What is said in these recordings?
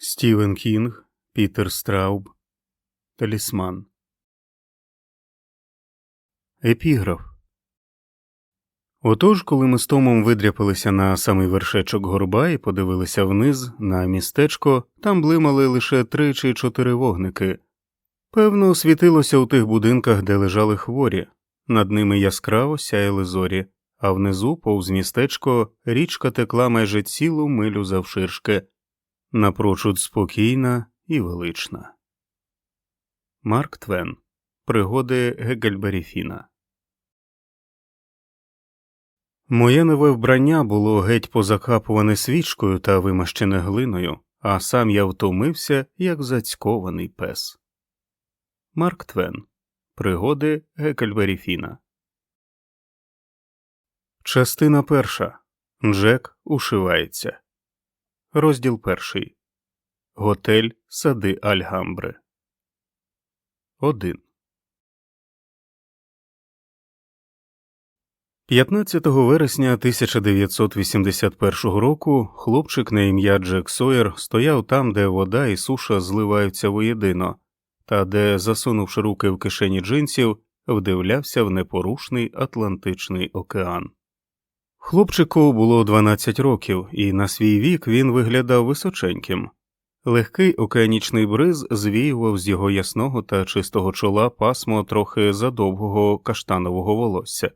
Стівен Кінг, Пітер Страуб, Талісман. Епіграф. Отож, коли ми з Томом видряпалися на самий вершечок горба і подивилися вниз на містечко, там блимали лише три чи чотири вогники. Певно, світилося у тих будинках, де лежали хворі, над ними яскраво сяяли зорі, а внизу, повз містечко, річка текла майже цілу милю завширшки, напрочуд спокійна і велична. Марк Твен. Пригоди Гегельбері Фіна. Моє нове вбрання було геть позакапуване свічкою та вимащене глиною, а сам я втомився, як зацькований пес. Марк Твен. Пригоди Гекельбері Фіна. Частина перша. Джек ушивається. Розділ перший. Готель Сади Альгамбри. 1. 15 вересня 1981 року хлопчик на ім'я Джек Сойер стояв там, де вода і суша зливаються воєдино, та де, засунувши руки в кишені джинсів, вдивлявся в непорушний Атлантичний океан. Хлопчику було 12 років, і на свій вік він виглядав височеньким. Легкий океанічний бриз звіював з його ясного та чистого чола пасмо трохи задовгого каштанового волосся.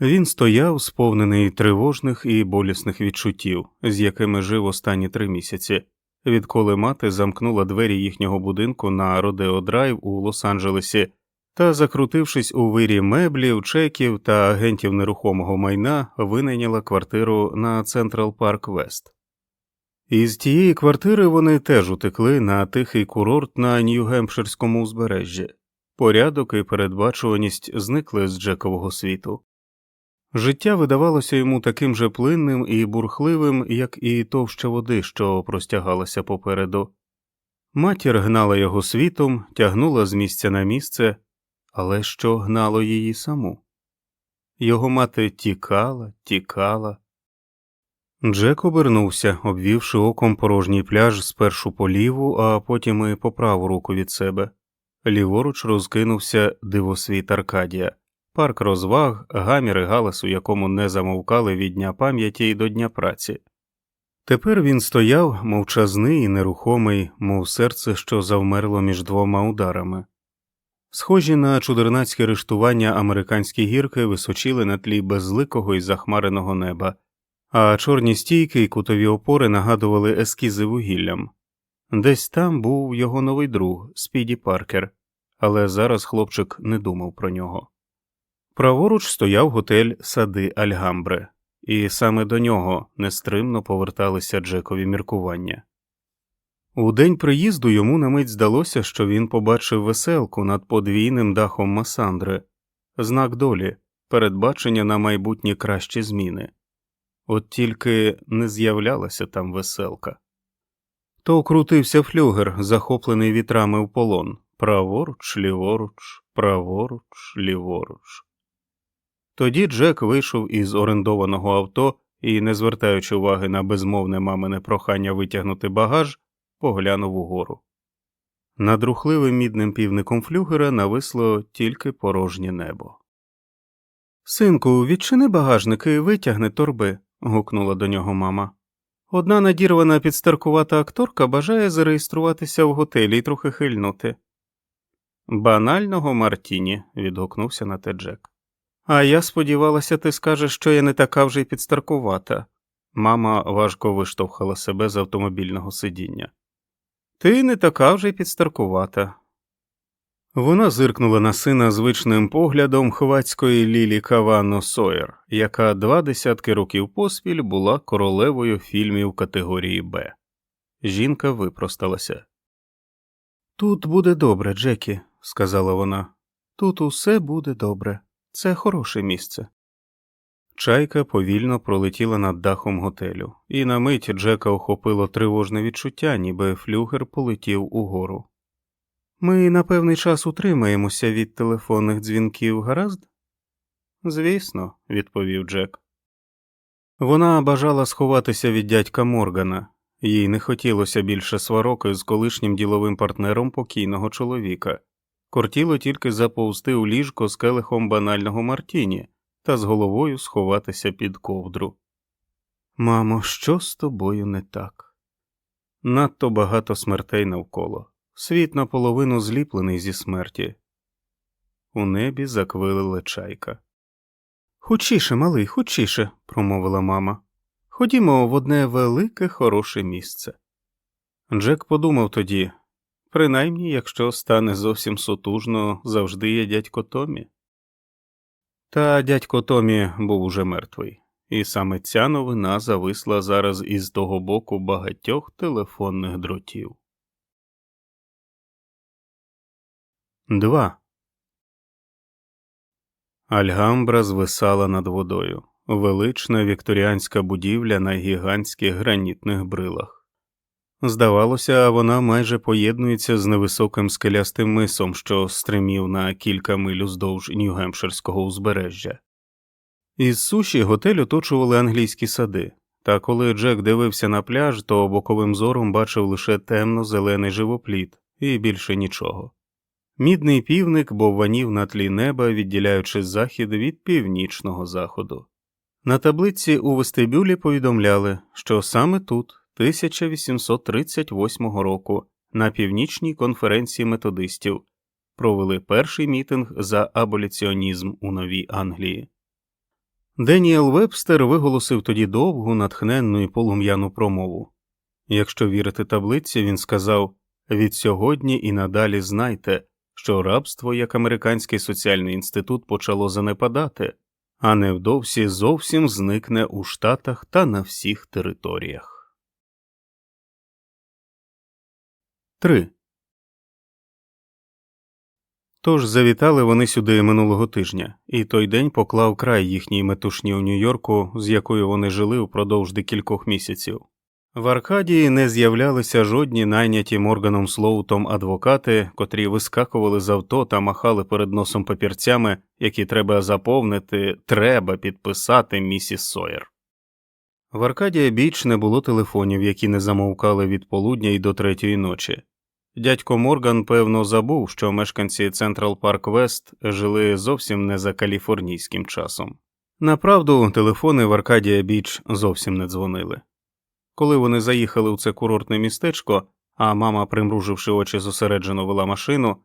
Він стояв, сповнений тривожних і болісних відчуттів, з якими жив останні три місяці, відколи мати замкнула двері їхнього будинку на Родео Драйв у Лос-Анджелесі та, закрутившись у вирі меблів, чеків та агентів нерухомого майна, винайняла квартиру на Централ Парк Вест. Із тієї квартири вони теж утекли на тихий курорт на Нью-Гемпширському узбережжі. Порядок і передбачуваність зникли з Джекового світу. Життя видавалося йому таким же плинним і бурхливим, як і товща води, що простягалася попереду. Матір гнала його світом, тягнула з місця на місце, але що гнало її саму? Його мати тікала, тікала. Джек обернувся, обвівши оком порожній пляж спершу по ліву, а потім і по праву руку від себе. Ліворуч розкинувся дивосвіт Аркадія, парк розваг, гамір і галас, у якому не замовкали від дня пам'яті й до дня праці. Тепер він стояв, мовчазний і нерухомий, мов серце, що завмерло між двома ударами. Схожі на чудернацьке рештування американські гірки височили на тлі безликого і захмареного неба, а чорні стійки й кутові опори нагадували ескізи вугіллям. Десь там був його новий друг Спіді Паркер, але зараз хлопчик не думав про нього. Праворуч стояв готель Сади Альгамбре, і саме до нього нестримно поверталися Джекові міркування. У день приїзду йому на мить здалося, що він побачив веселку над подвійним дахом Масандри, знак долі, передбачення на майбутні кращі зміни. От тільки не з'являлася там веселка. То крутився флюгер, захоплений вітрами в полон праворуч, ліворуч, праворуч, ліворуч. Тоді Джек вийшов із орендованого авто і, не звертаючи уваги на безмовне мамине прохання витягнути багаж, поглянув угору. Над рухливим мідним півником флюгера нависло тільки порожнє небо. Синку, відчини багажник і витягни торби. гукнула до нього мама. Одна надірвана підстаркувата акторка бажає зареєструватися в готелі і трохи хильнути. Банального Мартіні. відгукнувся на те Джек. А я сподівалася, ти скажеш, що я не така вже й підстаркувата. Мама важко виштовхала себе з автомобільного сидіння. Ти не така вже й підстаркувата. Вона зиркнула на сина звичним поглядом хвацької Лілі Кавано Сойер, яка два десятки років поспіль була королевою фільмів категорії Б. Жінка випросталася. Тут буде добре, Джекі, сказала вона. Тут усе буде добре. Це хороше місце. Чайка повільно пролетіла над дахом готелю, і на мить Джека охопило тривожне відчуття, ніби флюгер полетів угору. Ми на певний час утримаємося від телефонних дзвінків, гаразд? Звісно, відповів Джек. Вона бажала сховатися від дядька Моргана, Їй не хотілося більше свароки з колишнім діловим партнером покійного чоловіка. Кортіло тільки заповзти у ліжко з келихом банального Мартіні та з головою сховатися під ковдру. Мамо, що з тобою не так? Надто багато смертей навколо. Світ наполовину зліплений зі смерті. У небі заквилила чайка. Хучіше, малий, хучіше, промовила мама. Ходімо в одне велике хороше місце. Джек подумав тоді принаймні, якщо стане зовсім сутужно, завжди є дядько Томі. Та дядько Томі був уже мертвий, і саме ця новина зависла зараз із того боку багатьох телефонних дротів. 2. Альгамбра звисала над водою, велична вікторіанська будівля на гігантських гранітних брилах. Здавалося, вона майже поєднується з невисоким скелястим мисом, що стримів на кілька миль уздовж Нью-Гемпширського узбережжя. Із суші готель оточували англійські сади, та коли Джек дивився на пляж, то боковим зором бачив лише темно зелений живопліт і більше нічого. Мідний півник бовванів на тлі неба, відділяючи захід від північного заходу. На таблиці у вестибюлі повідомляли, що саме тут, 1838 року, на північній конференції методистів, провели перший мітинг за аболіціонізм у Новій Англії. Деніел Вебстер виголосив тоді довгу, натхненну і полум'яну промову. Якщо вірити таблиці, він сказав від сьогодні і надалі знайте що рабство як американський соціальний інститут почало занепадати, а невдовзі зовсім зникне у Штатах та на всіх територіях. 3. Тож завітали вони сюди минулого тижня, і той день поклав край їхній метушні у Нью-Йорку, з якою вони жили впродовж декількох місяців. В Аркадії не з'являлися жодні найняті Морганом Слоутом адвокати, котрі вискакували з авто та махали перед носом папірцями, які треба заповнити, треба підписати місіс Сойер. В Аркадія Біч не було телефонів, які не замовкали від полудня й до третьої ночі. Дядько Морган, певно, забув, що мешканці Централ Парк Вест жили зовсім не за каліфорнійським часом. Направду, телефони в Аркадія Біч зовсім не дзвонили. Коли вони заїхали у це курортне містечко, а мама, примруживши очі, зосереджено вела машину,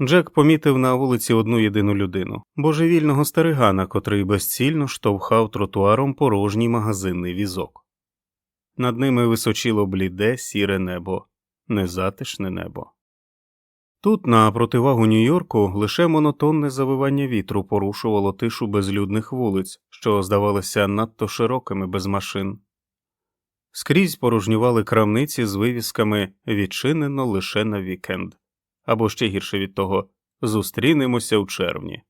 Джек помітив на вулиці одну єдину людину божевільного старигана, котрий безцільно штовхав тротуаром порожній магазинний візок. Над ними височило бліде сіре небо, незатишне небо. Тут, на противагу Нью-Йорку, лише монотонне завивання вітру порушувало тишу безлюдних вулиць, що здавалися надто широкими без машин. Скрізь порожнювали крамниці з вивісками відчинено лише на вікенд, або ще гірше від того зустрінемося у червні.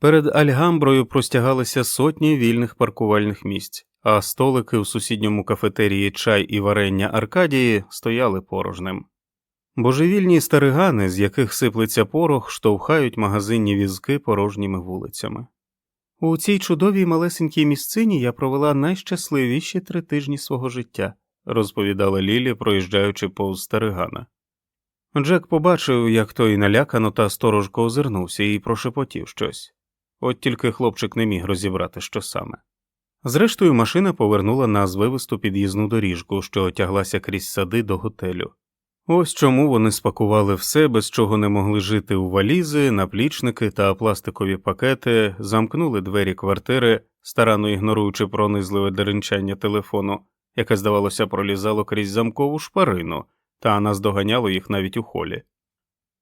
Перед Альгамброю простягалися сотні вільних паркувальних місць, а столики в сусідньому кафетерії чай і варення Аркадії стояли порожним. Божевільні старигани, з яких сиплеться порох, штовхають магазинні візки порожніми вулицями. У цій чудовій малесенькій місцині я провела найщасливіші три тижні свого життя, розповідала Лілі, проїжджаючи повз старигана. Джек побачив, як той налякано та сторожко озирнувся і прошепотів щось, от тільки хлопчик не міг розібрати, що саме. Зрештою, машина повернула на звивисту під'їзну доріжку, що тяглася крізь сади до готелю. Ось чому вони спакували все, без чого не могли жити у валізи, наплічники та пластикові пакети, замкнули двері квартири, старанно ігноруючи пронизливе деренчання телефону, яке, здавалося, пролізало крізь замкову шпарину, та наздоганяло їх навіть у холі.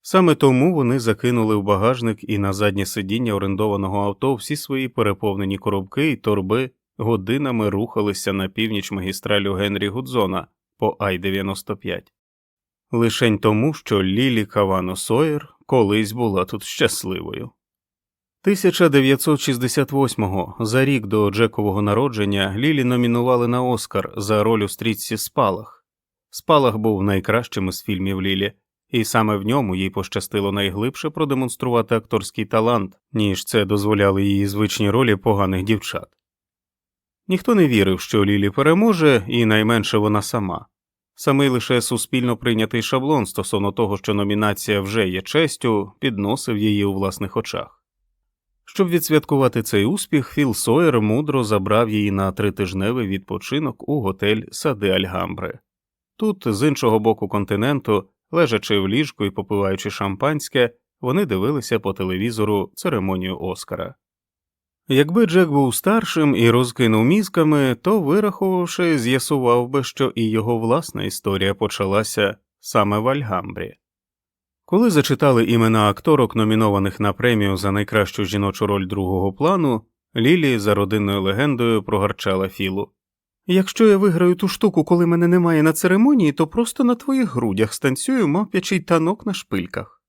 Саме тому вони закинули в багажник і на заднє сидіння орендованого авто всі свої переповнені коробки і торби годинами рухалися на північ магістралю Генрі Гудзона по Ай 95 лишень тому, що Лілі Кавано Сойер колись була тут щасливою. 1968-го, за рік до Джекового народження, Лілі номінували на Оскар за роль у стрічці Спалах. Спалах був найкращим із фільмів Лілі, і саме в ньому їй пощастило найглибше продемонструвати акторський талант, ніж це дозволяли її звичні ролі поганих дівчат. Ніхто не вірив, що Лілі переможе, і найменше вона сама. Самий лише суспільно прийнятий шаблон стосовно того, що номінація вже є честю, підносив її у власних очах. Щоб відсвяткувати цей успіх, Філ Сойер мудро забрав її на тритижневий відпочинок у готель Сади Альгамбри. Тут, з іншого боку континенту, лежачи в ліжку і попиваючи шампанське, вони дивилися по телевізору церемонію Оскара. Якби Джек був старшим і розкинув мізками, то, вирахувавши, з'ясував би, що і його власна історія почалася саме в Альгамбрі. Коли зачитали імена акторок, номінованих на премію за найкращу жіночу роль другого плану, Лілі за родинною легендою прогарчала Філу. Якщо я виграю ту штуку, коли мене немає на церемонії, то просто на твоїх грудях станцюю мавпячий танок на шпильках.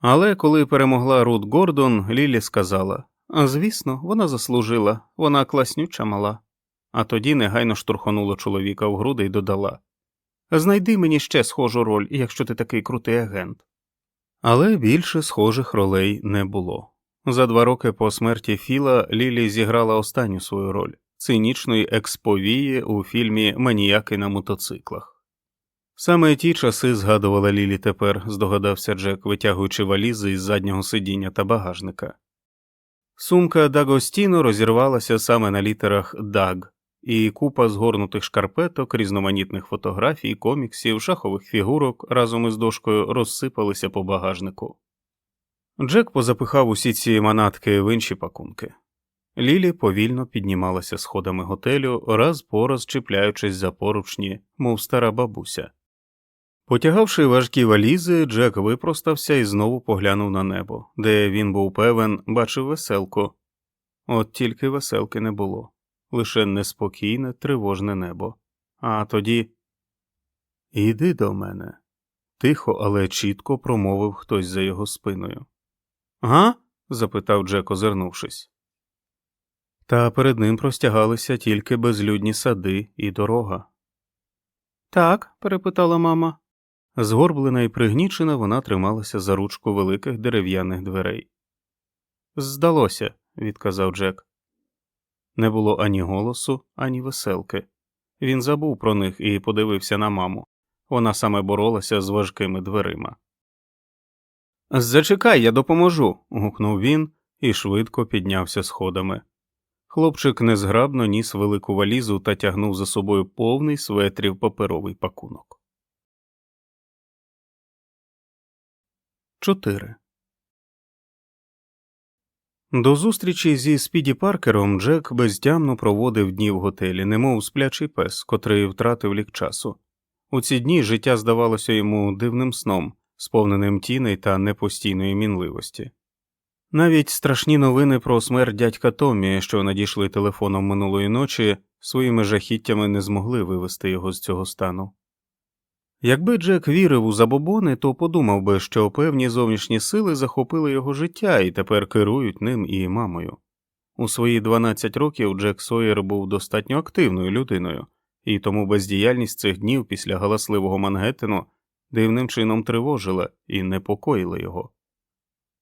Але коли перемогла Рут Гордон, Лілі сказала звісно, вона заслужила, вона класнюча мала. А тоді негайно штурхонула чоловіка в груди й додала Знайди мені ще схожу роль, якщо ти такий крутий агент. Але більше схожих ролей не було. За два роки по смерті Філа Лілі зіграла останню свою роль цинічної експовії у фільмі Маніяки на мотоциклах. Саме ті часи згадувала Лілі тепер, здогадався Джек, витягуючи валізи із заднього сидіння та багажника. Сумка Дагостіно розірвалася саме на літерах Даг, і купа згорнутих шкарпеток, різноманітних фотографій, коміксів, шахових фігурок разом із дошкою розсипалися по багажнику. Джек позапихав усі ці манатки в інші пакунки. Лілі повільно піднімалася сходами готелю, раз по раз чіпляючись за поручні, мов стара бабуся. Потягавши важкі валізи, Джек випростався і знову поглянув на небо, де він був певен, бачив веселку. От тільки веселки не було, лише неспокійне, тривожне небо. А тоді Іди до мене. Тихо, але чітко промовив хтось за його спиною. Га? запитав Джек, озирнувшись. Та перед ним простягалися тільки безлюдні сади і дорога. Так, перепитала мама. Згорблена і пригнічена, вона трималася за ручку великих дерев'яних дверей. Здалося, відказав Джек. Не було ані голосу, ані веселки. Він забув про них і подивився на маму. Вона саме боролася з важкими дверима. Зачекай, я допоможу. гукнув він і швидко піднявся сходами. Хлопчик незграбно ніс велику валізу та тягнув за собою повний светрів паперовий пакунок. 4. До зустрічі зі Спіді Паркером Джек безтямно проводив дні в готелі, немов сплячий пес, котрий втратив лік часу. У ці дні життя здавалося йому дивним сном, сповненим тіней та непостійної мінливості. Навіть страшні новини про смерть дядька Томі, що надійшли телефоном минулої ночі, своїми жахіттями не змогли вивести його з цього стану. Якби Джек вірив у забобони, то подумав би, що певні зовнішні сили захопили його життя і тепер керують ним і мамою. У свої 12 років Джек Сойер був достатньо активною людиною, і тому бездіяльність цих днів після галасливого Мангеттену дивним чином тривожила і непокоїла його.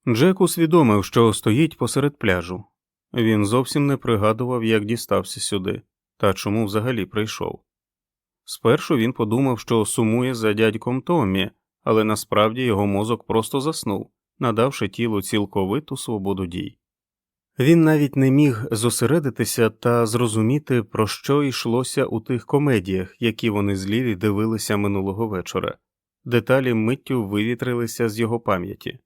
Джек усвідомив, що стоїть посеред пляжу. Він зовсім не пригадував, як дістався сюди, та чому взагалі прийшов. Спершу він подумав, що сумує за дядьком Томмі, але насправді його мозок просто заснув, надавши тілу цілковиту свободу дій. Він навіть не міг зосередитися та зрозуміти, про що йшлося у тих комедіях, які вони з Лілі дивилися минулого вечора, деталі миттю вивітрилися з його пам'яті.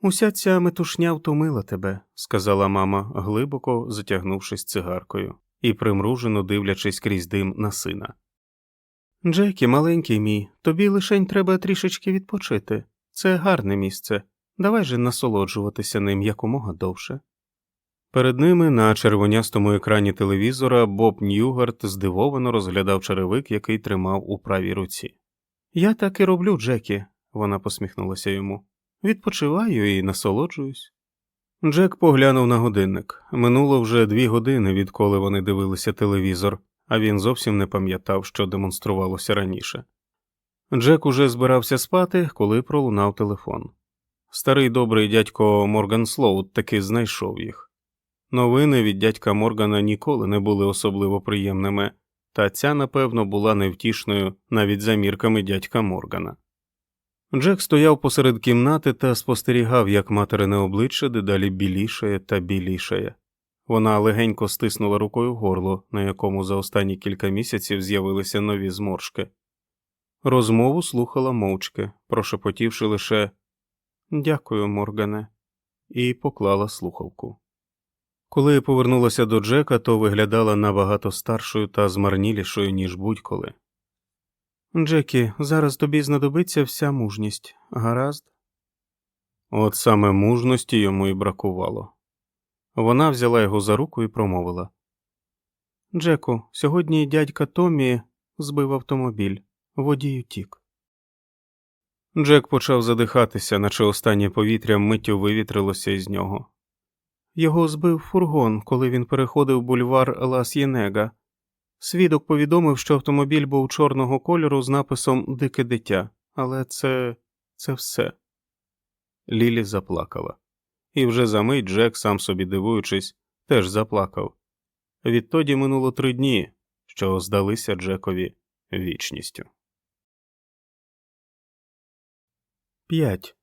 Уся ця метушня втомила тебе, сказала мама, глибоко затягнувшись цигаркою і примружено дивлячись крізь дим на сина. Джекі, маленький мій, тобі лишень треба трішечки відпочити. Це гарне місце. Давай же насолоджуватися ним якомога довше. Перед ними на червонястому екрані телевізора Боб Ньюгарт здивовано розглядав черевик, який тримав у правій руці. Я так і роблю, Джекі, вона посміхнулася йому. Відпочиваю і насолоджуюсь. Джек поглянув на годинник. Минуло вже дві години, відколи вони дивилися телевізор а він зовсім не пам'ятав, що демонструвалося раніше. Джек уже збирався спати, коли пролунав телефон. Старий добрий дядько Морган Слоут таки знайшов їх. Новини від дядька Моргана ніколи не були особливо приємними, та ця, напевно, була невтішною навіть за мірками дядька Моргана. Джек стояв посеред кімнати та спостерігав, як материне обличчя дедалі білішає та білішає. Вона легенько стиснула рукою горло, на якому за останні кілька місяців з'явилися нові зморшки. Розмову слухала мовчки, прошепотівши лише Дякую, Моргане, і поклала слухавку. Коли повернулася до Джека, то виглядала набагато старшою та змарнілішою, ніж будь-коли. Джекі, зараз тобі знадобиться вся мужність, гаразд? От саме мужності йому і бракувало. Вона взяла його за руку і промовила Джеку, сьогодні дядька Томі збив автомобіль, водій утік. Джек почав задихатися, наче останнє повітря миттю вивітрилося із нього. Його збив фургон, коли він переходив бульвар Лас Єнега. Свідок повідомив, що автомобіль був чорного кольору з написом Дике дитя, але це це все. Лілі заплакала. І вже за мить Джек, сам собі дивуючись, теж заплакав. Відтоді минуло три дні, що здалися Джекові вічністю. 5.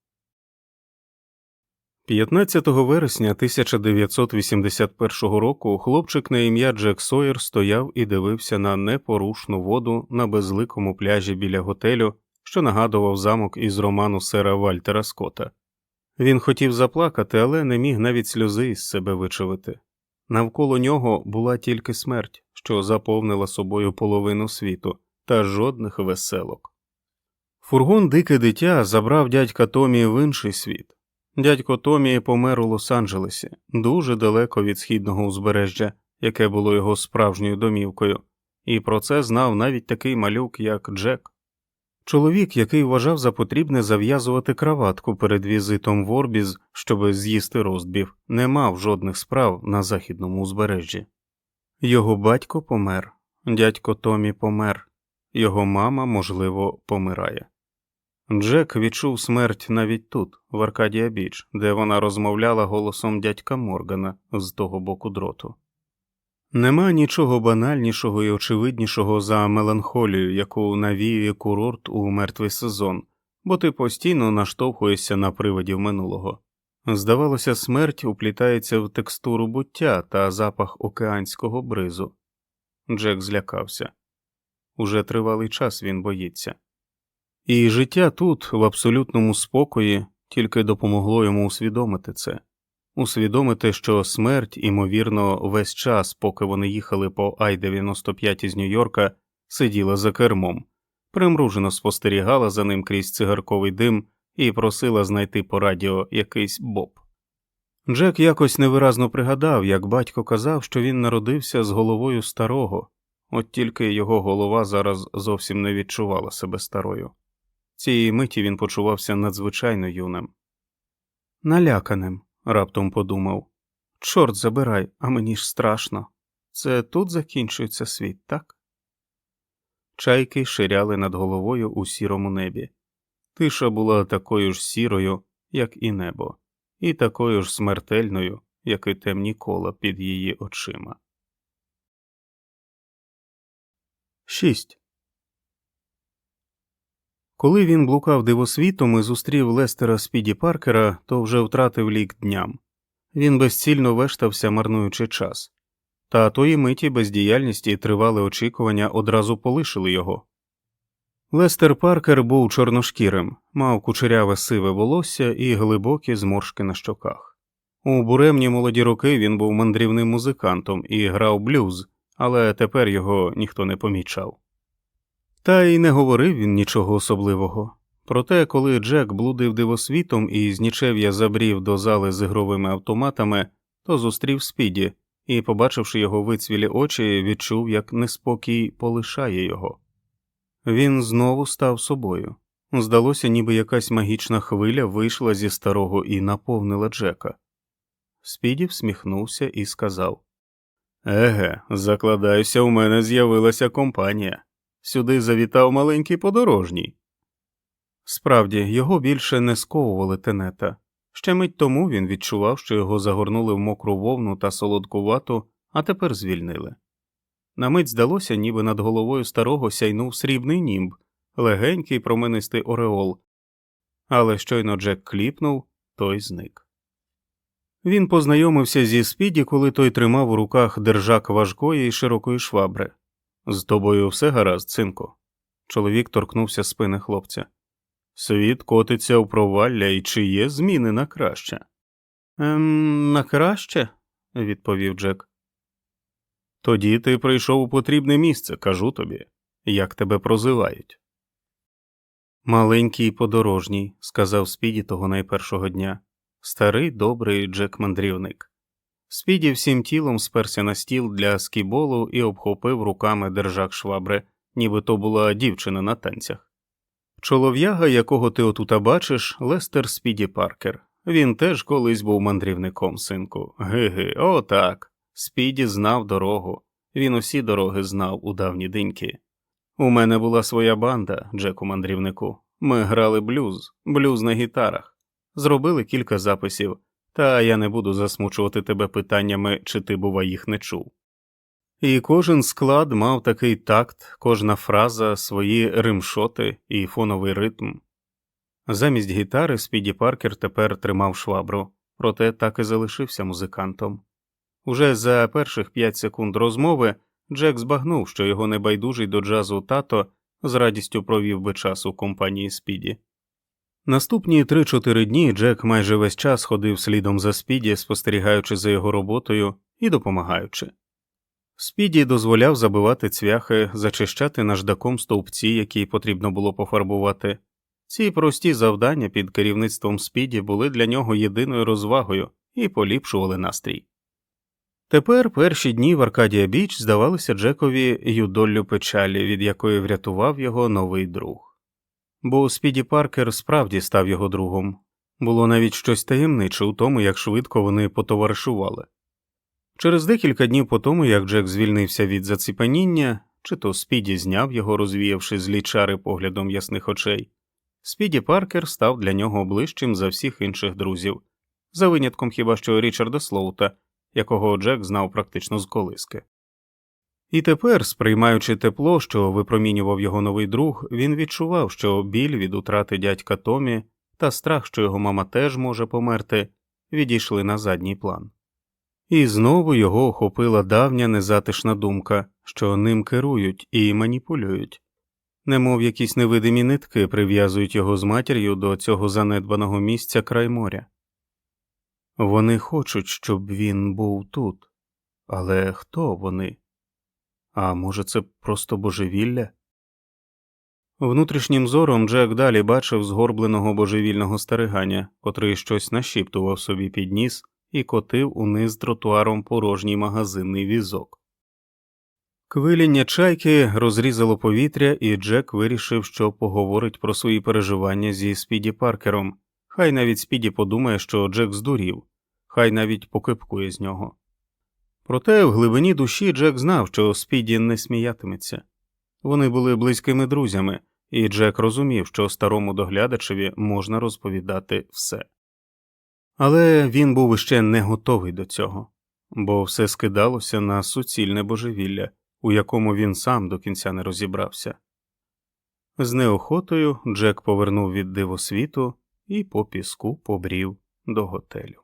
15 вересня 1981 року хлопчик на ім'я Джек Сойер стояв і дивився на непорушну воду на безликому пляжі біля готелю, що нагадував замок із роману сера Вальтера Скотта. Він хотів заплакати, але не міг навіть сльози із себе вичавити. Навколо нього була тільки смерть, що заповнила собою половину світу, та жодних веселок. Фургон Дике дитя забрав дядька Томі в інший світ. Дядько Томі помер у Лос-Анджелесі, дуже далеко від східного узбережжя, яке було його справжньою домівкою, і про це знав навіть такий малюк, як Джек. Чоловік, який вважав за потрібне зав'язувати краватку перед візитом в Орбіз, щоб з'їсти роздбів, не мав жодних справ на західному узбережжі. Його батько помер, дядько Томі помер, його мама, можливо, помирає. Джек відчув смерть навіть тут, в Аркадія Біч, де вона розмовляла голосом дядька Моргана з того боку дроту. Нема нічого банальнішого і очевиднішого за меланхолію, яку навіює курорт у мертвий сезон, бо ти постійно наштовхуєшся на привидів минулого. Здавалося, смерть уплітається в текстуру буття та запах океанського бризу. Джек злякався. Уже тривалий час він боїться. І життя тут, в абсолютному спокої, тільки допомогло йому усвідомити це, усвідомити, що смерть, імовірно, весь час, поки вони їхали по Ай 95 із Нью-Йорка, сиділа за кермом, примружено спостерігала за ним крізь цигарковий дим і просила знайти по радіо якийсь боб. Джек якось невиразно пригадав, як батько казав, що він народився з головою старого, от тільки його голова зараз зовсім не відчувала себе старою. Цієї миті він почувався надзвичайно юним. Наляканим, раптом подумав. Чорт забирай, а мені ж страшно. Це тут закінчується світ, так? Чайки ширяли над головою у сірому небі. Тиша була такою ж сірою, як і небо, і такою ж смертельною, як і темні кола під її очима. 6. Коли він блукав дивосвітом і зустрів Лестера Спіді Паркера, то вже втратив лік дням. Він безцільно вештався, марнуючи час. Та тої миті бездіяльність і тривале очікування одразу полишили його. Лестер Паркер був чорношкірим, мав кучеряве сиве волосся і глибокі зморшки на щоках. У буремні молоді роки він був мандрівним музикантом і грав блюз, але тепер його ніхто не помічав. Та й не говорив він нічого особливого. Проте, коли Джек блудив дивосвітом і з нічев'я забрів до зали з ігровими автоматами, то зустрів спіді і, побачивши його вицвілі очі, відчув, як неспокій полишає його. Він знову став собою. Здалося, ніби якась магічна хвиля вийшла зі старого і наповнила Джека. Спіді всміхнувся і сказав Еге, закладаюся, у мене з'явилася компанія. Сюди завітав маленький подорожній. Справді, його більше не сковували тенета. Ще мить тому він відчував, що його загорнули в мокру вовну та солодку вату, а тепер звільнили. На мить здалося, ніби над головою старого сяйнув срібний німб, легенький променистий ореол, але щойно Джек кліпнув, той зник. Він познайомився зі Спіді, коли той тримав у руках держак важкої і широкої швабри. З тобою все гаразд, синку. Чоловік торкнувся спини хлопця. Світ котиться у провалля і чи є зміни на краще? Ем, на краще, відповів Джек. Тоді ти прийшов у потрібне місце, кажу тобі, як тебе прозивають. Маленький подорожній, сказав Спіді того найпершого дня, старий добрий Джек мандрівник. Спіді всім тілом сперся на стіл для скіболу і обхопив руками держак швабри, ніби то була дівчина на танцях. Чолов'яга, якого ти отута бачиш, Лестер Спіді Паркер. Він теж колись був мандрівником, синку. Ги-ги, о так. Спіді знав дорогу. Він усі дороги знав у давні диньки. У мене була своя банда, Джеку мандрівнику. Ми грали блюз, блюз на гітарах, зробили кілька записів, та я не буду засмучувати тебе питаннями, чи ти, бува, їх не чув. І кожен склад мав такий такт, кожна фраза, свої римшоти і фоновий ритм. Замість гітари Спіді Паркер тепер тримав швабру, проте так і залишився музикантом. Уже за перших п'ять секунд розмови Джек збагнув, що його небайдужий до джазу тато з радістю провів би час у компанії Спіді. Наступні три-чотири дні Джек майже весь час ходив слідом за Спіді, спостерігаючи за його роботою і допомагаючи. Спіді дозволяв забивати цвяхи, зачищати наждаком стовпці, які потрібно було пофарбувати. Ці прості завдання під керівництвом Спіді були для нього єдиною розвагою і поліпшували настрій. Тепер перші дні в Аркадія Біч здавалися Джекові юдоллю печалі, від якої врятував його новий друг. Бо Спіді Паркер справді став його другом було навіть щось таємниче у тому, як швидко вони потоваришували. Через декілька днів по тому, як Джек звільнився від заціпаніння, чи то Спіді зняв його, розвіявши злі чари поглядом ясних очей, Спіді Паркер став для нього ближчим за всіх інших друзів, за винятком хіба що Річарда Слоута, якого Джек знав практично з колиски. І тепер, сприймаючи тепло, що випромінював його новий друг, він відчував, що біль від утрати дядька Томі та страх, що його мама теж може померти, відійшли на задній план. І знову його охопила давня незатишна думка, що ним керують і маніпулюють, немов якісь невидимі нитки прив'язують його з матір'ю до цього занедбаного місця край моря. Вони хочуть, щоб він був тут, але хто вони? А може, це просто божевілля? Внутрішнім зором Джек далі бачив згорбленого божевільного стариганя, котрий щось нашіптував собі під ніс і котив униз тротуаром порожній магазинний візок. Квиління чайки розрізало повітря, і Джек вирішив, що поговорить про свої переживання зі Спіді Паркером. Хай навіть Спіді подумає, що Джек здурів, хай навіть покипкує з нього. Проте в глибині душі Джек знав, що Спіді не сміятиметься. Вони були близькими друзями, і Джек розумів, що старому доглядачеві можна розповідати все. Але він був іще не готовий до цього, бо все скидалося на суцільне божевілля, у якому він сам до кінця не розібрався. З неохотою Джек повернув від дивосвіту і по піску побрів до готелю.